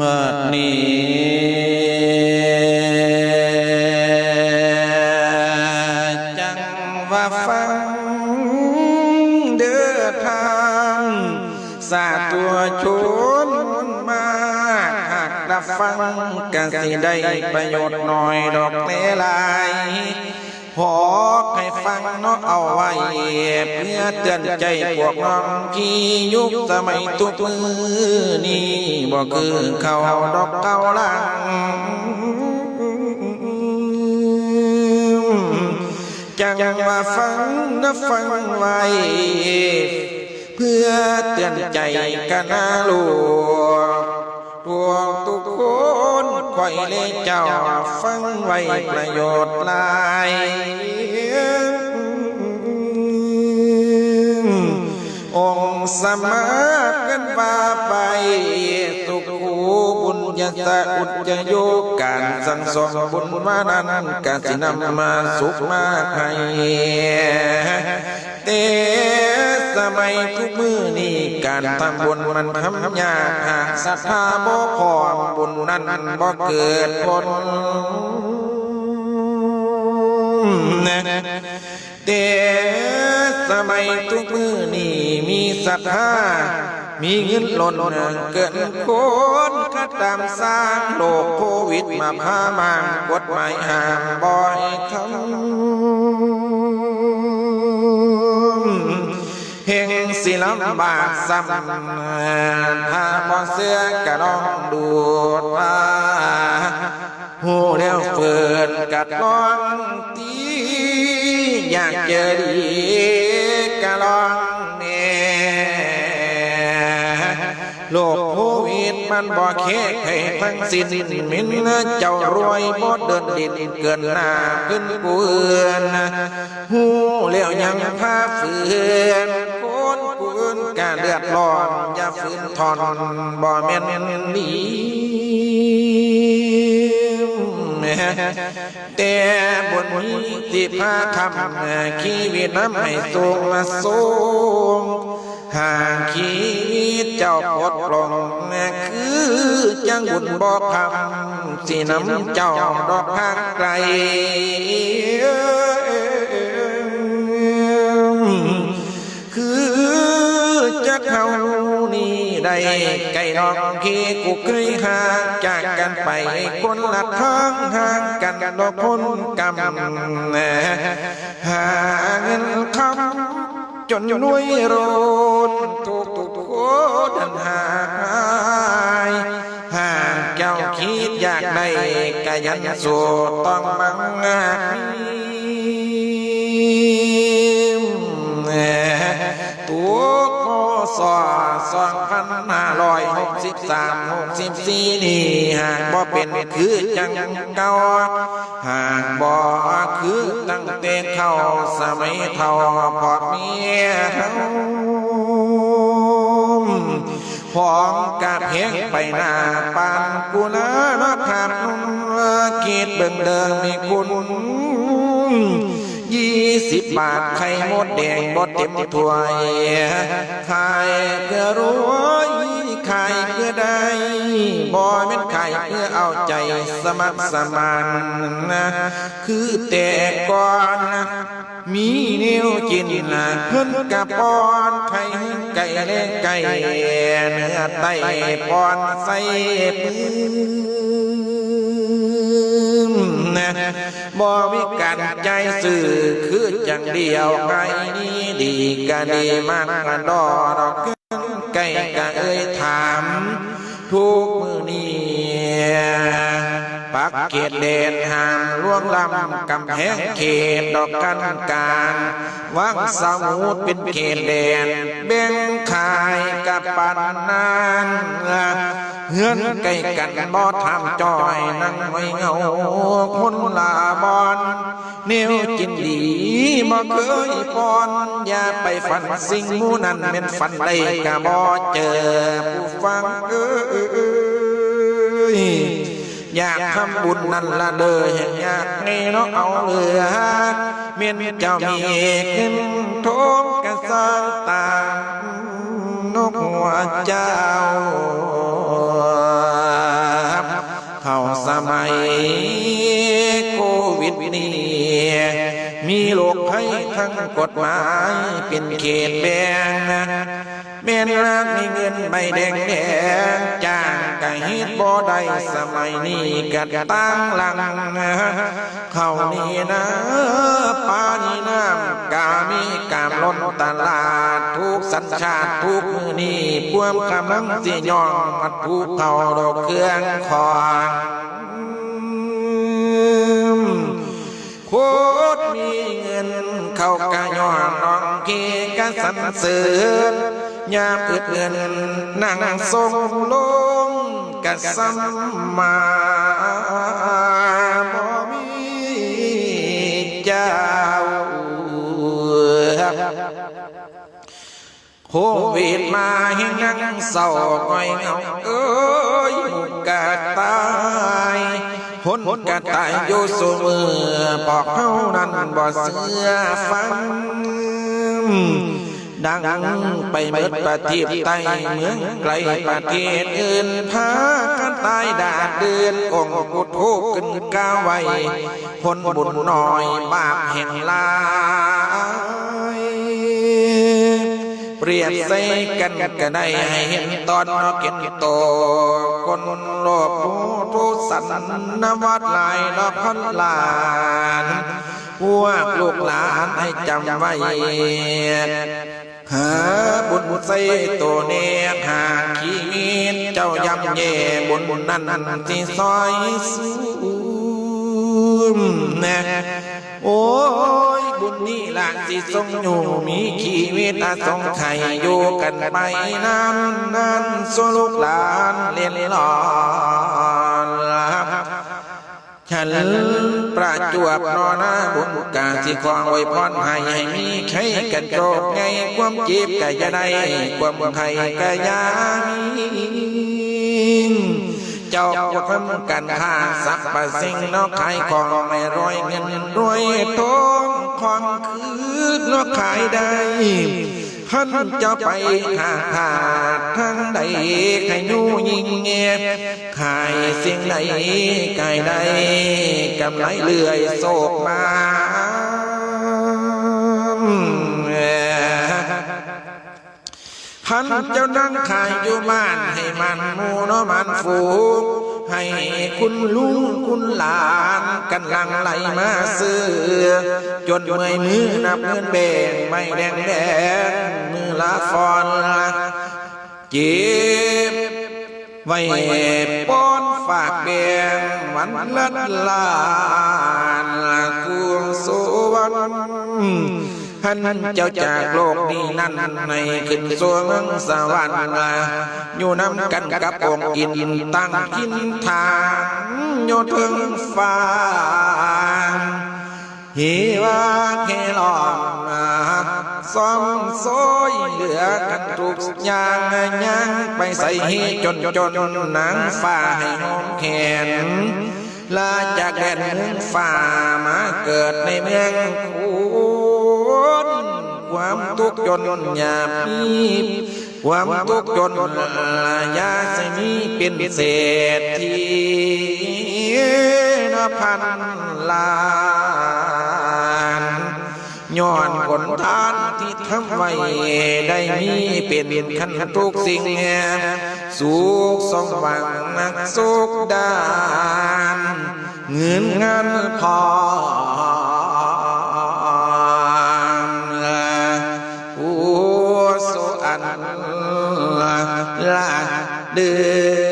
บัดนี้จังว่าฟังเดือทางสาตัวชนมาหากรับฟังกันสิได้ประโยชน์หน่อยดอกเลลายพอให้ฟังเนาะเอาไว้ เพื่อเตือนใจพวกน้องที่ยุคสมัยตุกมือนี่บ่คือเขาดอกเก่าลังจังว่าฟังนะฟังไว้ เพื่อเตือนใจกันนะลูกพวกทุกคน คอยเลเจ้าฟังไว้ประโยชน์ลายองค์สมากันว่าไปสุขูบุญญาสะอุจจโยการสังสอนบุญมานั้นกาสินำมาสุขมากให้เต สมัยทุกมือนี้การทำบุญมันทำยากหากศรัทธาบ่พอบุญนั้นบ่เกิดผลแต่สมัยทุกมือนี่มีศรัทธามีเงินหล่นเกินคนก็ตามสร้างโลกโควิดมาพามางกฎหมายห้ามบ่อยทำ เฮงสิลำบากซ้ำถ้าบ่เสื้อกะลองดูดว่าหูแล้วเฟินกัดลองตีอยากเจอดีกะลองเน่โลกโควิดมันบ่แค่ให้ทั้งสิ้นมินเจ้ารวยบ่เดินดินเกินหน้าขึ้นกูเอือนหูแล้วยังพาฝืนคน อือนกะเลือดร้อน อย่าฝืนทอนบ่แม่นหนีแต่บนที่พาคำชีวิตน้ำให้สูงมาสูงหากชีวิตเจ้าปลดปลงคือจังบุญบอกคำสีน้ำเจ้าดอกทางไกล เข้านี่ได้ไก่น้องขี้กูเคยห่างจากกันไปคนละทางห่างกันดอกคนกำหาเงินคำจนนุ้ยโรนทุกทุกคนหายหากเจ้าคิดอยากได้ก็ยันสูต้องมังงา สี่นี่หากบ่เป็นคือจังเก่าหากบ่คือตั้งแต่เข้าสมัยเท่าพอเมียทั้งพร้อมกับเฮงไปหน้าปานกุลานาขาดคิดเบิ่งเดิมมีคุณยี่สิบบาทไข่มดแดงบดเต็มถ้วยขายเพื่อรวยขายเพื่อ ได้บ่แม่นไขายเพื่อเอาใจสมัครสมานนะคือแต่ก่อนนะมีนิ้วกินนะเพิ่นกะปอนไข่ไก่เล็กไก่เนื้อไตปอนใส่ปืนนะบ่มีการใจสื่อคือจังเดียวไก่นี้ดีกะดีมากกะดอดอก ใก่กะเอ้ยถาม ทุกมือนี้ปักเกตเลนหางล่วงลำกำแพงเขตดอกกันการวางสมุดเป็นเขตเลนเบ่งขายกับปันนาน เฮือนไก่กันบ่ทำจอยนั่งไว้เงาคนลาบอนเนวจินดีบ่เคยปอนอย่าไปฝันสิ่งมูนั้นเป็นฝันได้กะบ่เจอผู้ฟังเอ้ยอยากทำบุญนั่นละเด้ออยากให้เนาะเอาเรือเมียนเจ้ามีขึ้นทมกระสร้างตามนกหัวเจ้า โควิดนี้มีโรคภัยทั้งกฎหมายเป็นเขตแบ่งเม่นรักมีเงินใบแดงแดงจ้างกะฮิตบ่ได้สมัยนี้กัดตั้งหลังเขานี่นะปานีน้ำกามีกามล้นตลาดทุกสัญชาติทุกมือนี่พวมกำลังสิยองมัดผูกเขาดอกเครื่องคอง กะสันเสริญยามอึดเงินนั่งทรงลงกะสัมมาบ่มีเจ้าโควิดมาให้นั่งเศร้าก้อยเหงาเอ้ยกะตายหนกะตายอยู่สูมือบอกเฮานั้นบ่เสื้อฟัง ดังไปเมิดประเทศไต้เมืองไกลประเทศอื่นพากันตายดาดเดือนองกุโทขึ้นก้าวไว้ผลบุญน้อยบาปแห่งลายเปรียบใส่กันก็ได้ให้เห็นตอนนกินโตคนโลภโมทุสันนวัดลายนอพันลานพวกลูกหลานให้จำไว้ หาบุญใส่ตัวเนกหาขีดเจ้ายำแย่บุญนั้นที่ซอยสูมนะโอ้ยบุญนี่ละสิทรงอยู่มีชีวิตาทรงไข่อยู่กันไปนานนานสุลูกหลานเรียนหลอน ฉันประจวบนอนาบุญกาสิความไว้พรให้ให้มีใครกันโจกไงความจีบกะยาได้ความไข่กะยามีเจ้าจะทำกันค้าสัพพสิ่งนอกขายของไม่ร้อยเงินรวยทองของคืนนอกขายได้ ท่านจะไปหาขาดทางใดใครยู่ยิงเงียบขายสิ่งใดไก่ใดกำไรเลื่อยโศกมาพันเจ้านั่งขายอยู่บ้านให้มันมูเนาะมันฝูง ให้คุณลุงคุณหลานกันลังไหลมาซื้อ จนเมื่อยมือนับเงินเบ่งไม่แดงแดงมือละฟอนจ็บไว้ป้อนฝากเบียงวันละลานกวงสวรรค์ ท่านเจ้าจากโลกนี้นั่นในขึ้นสวงสวรรค์อยู่นำกันกับองค์อินตั้งทินทางโยถึงฟ้าฮีวาเฮลอมซ้อมโซยเหลือกันทุกอย่างยังไปใส่ฮีจนจนนังฟ้าให้หอมแขนลาจากแดนเมืองฝ่ามาเกิดในเมืองคุณความ ทุกจนหยาบมีความทุกจนยาสมีเป็นเศรษฐีนพันล้านย้อนผลทานที่ทำไว้ได้มีเป็นขันทุกสิ่งสุขสมหวังนักสุขดานเงินเงินพอ là đưa